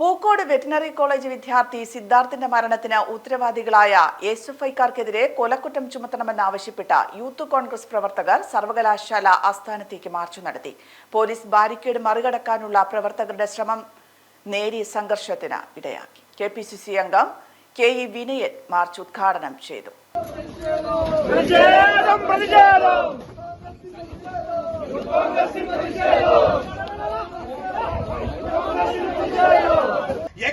Pookode veterinary college വിദ്യാർത്ഥി സിദ്ധാർത്ഥിന്റെ മരണത്തിന് ഉത്തരവാദികളായ എസ് എഫ് ഐക്കാർക്കെതിരെ കൊലക്കുറ്റം ചുമത്തണമെന്നാവശ്യപ്പെട്ട യൂത്ത് കോൺഗ്രസ് പ്രവർത്തകർ സർവകലാശാല ആസ്ഥാനത്തേക്ക് മാർച്ച് നടത്തി. പോലീസ് ബാരിക്കേഡ് മറികടക്കാനുള്ള പ്രവർത്തകരുടെ ശ്രമം നേരിയ സംഘർഷത്തിന് ഇടയാക്കി. കെ പി സി സി അംഗം കെ ഇ വിനയൻ മാർച്ച് ഉദ്ഘാടനം ചെയ്തു.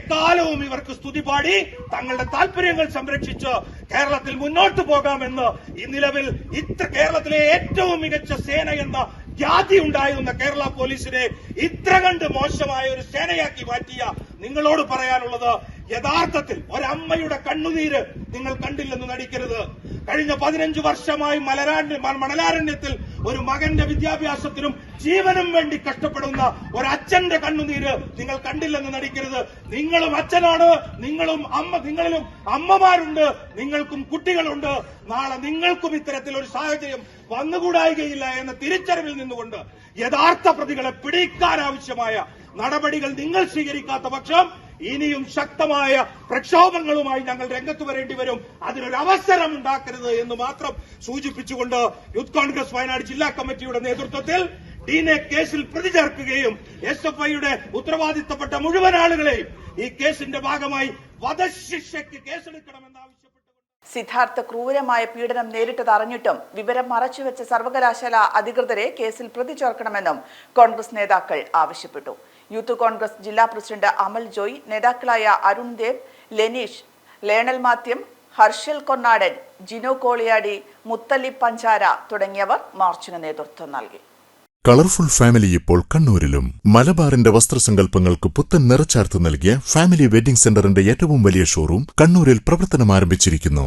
എക്കാലവും ഇവർക്ക് സ്തുതി പാടി തങ്ങളുടെ താല്പര്യങ്ങൾ സംരക്ഷിച്ച് കേരളത്തിൽ മുന്നോട്ട് പോകാമെന്ന് ഈ നിലവിൽ ഇത്ര കേരളത്തിലെ ഏറ്റവും മികച്ച സേന എന്ന ജാതി ഉണ്ടായിരുന്ന കേരള പോലീസിനെ ഇത്ര കണ്ട് മോശമായ ഒരു സേനയാക്കി മാറ്റിയ നിങ്ങളോട് പറയാനുള്ളത് യഥാർത്ഥത്തിൽ ഒരമ്മയുടെ കണ്ണുനീര് നിങ്ങൾ കണ്ടില്ലെന്ന് നടിക്കരുത്. കഴിഞ്ഞ പതിനഞ്ച് വർഷമായി മണലാരണ്യത്തിൽ ഒരു മകന്റെ വിദ്യാഭ്യാസത്തിനും ജീവനും വേണ്ടി കഷ്ടപ്പെടുന്ന ഒരച്ഛന്റെ കണ്ണുനീര് നിങ്ങൾ കണ്ടില്ലെന്ന് നടിക്കരുത്. നിങ്ങളും അച്ഛനാണ് നിങ്ങളും അമ്മ നിങ്ങളിലും അമ്മമാരുണ്ട് നിങ്ങൾക്കും കുട്ടികളുണ്ട്. നാളെ നിങ്ങൾക്കും ഇത്തരത്തിൽ ഒരു സാഹചര്യം വന്നുകൂടായികയില്ല എന്ന തിരിച്ചറിവിൽ നിന്നുകൊണ്ട് യഥാർത്ഥ പ്രതികളെ പിടിക്കാനാവശ്യമായ നടപടികൾ നിങ്ങൾ സ്വീകരിക്കാത്ത പക്ഷം ഇനിയും ശക്തമായ പ്രക്ഷോഭങ്ങളുമായി ഞങ്ങൾ രംഗത്ത് വരേണ്ടി വരും. അതിനൊരു അവസരം ഉണ്ടാക്കരുത് എന്ന് മാത്രം സൂചിപ്പിച്ചുകൊണ്ട് യൂത്ത് കോൺഗ്രസ് വയനാട് ജില്ലാ കമ്മിറ്റിയുടെ നേതൃത്വത്തിൽ ഡീനെ കേസിൽ പ്രതി ചേർക്കുകയും എസ് എഫ് ഐയുടെ ഉത്തരവാദിത്തപ്പെട്ട മുഴുവൻ ആളുകളെയും ഈ കേസിന്റെ ഭാഗമായി വധശിക്ഷയ്ക്ക് കേസെടുക്കണമെന്ന് ആവശ്യപ്പെട്ടു സിദ്ധാർത്ഥ ക്രൂരമായ പീഡനം നേരിട്ടത് അറിഞ്ഞിട്ടും വിവരം മറച്ചുവെച്ച സർവകലാശാല അധികൃതരെ കേസിൽ പ്രതി ചേർക്കണമെന്നും കോൺഗ്രസ് നേതാക്കൾ ആവശ്യപ്പെട്ടു. യൂത്ത് കോൺഗ്രസ് ജില്ലാ പ്രസിഡന്റ് അമൽ ജോയ് നേതാക്കളായ അരുൺ ദേവ് ലെനീഷ് ലേണൽ മാത്യം ഹർഷൽ കൊന്നാടൻ ജിനോ കോളിയാടി മുത്തലി പഞ്ചാര തുടങ്ങിയവർ മാർച്ചിന് നേതൃത്വം നൽകി. കളർഫുൾ ഫാമിലി ഇപ്പോൾ കണ്ണൂരിലും. മലബാറിന്റെ വസ്ത്രസങ്കല്പങ്ങൾക്ക് പുത്തൻ നിറച്ചാർത്ത് നൽകിയ ഫാമിലി വെഡിംഗ് സെന്ററിന്റെ ഏറ്റവും വലിയ ഷോറൂം കണ്ണൂരിൽ പ്രവർത്തനം ആരംഭിച്ചിരിക്കുന്നു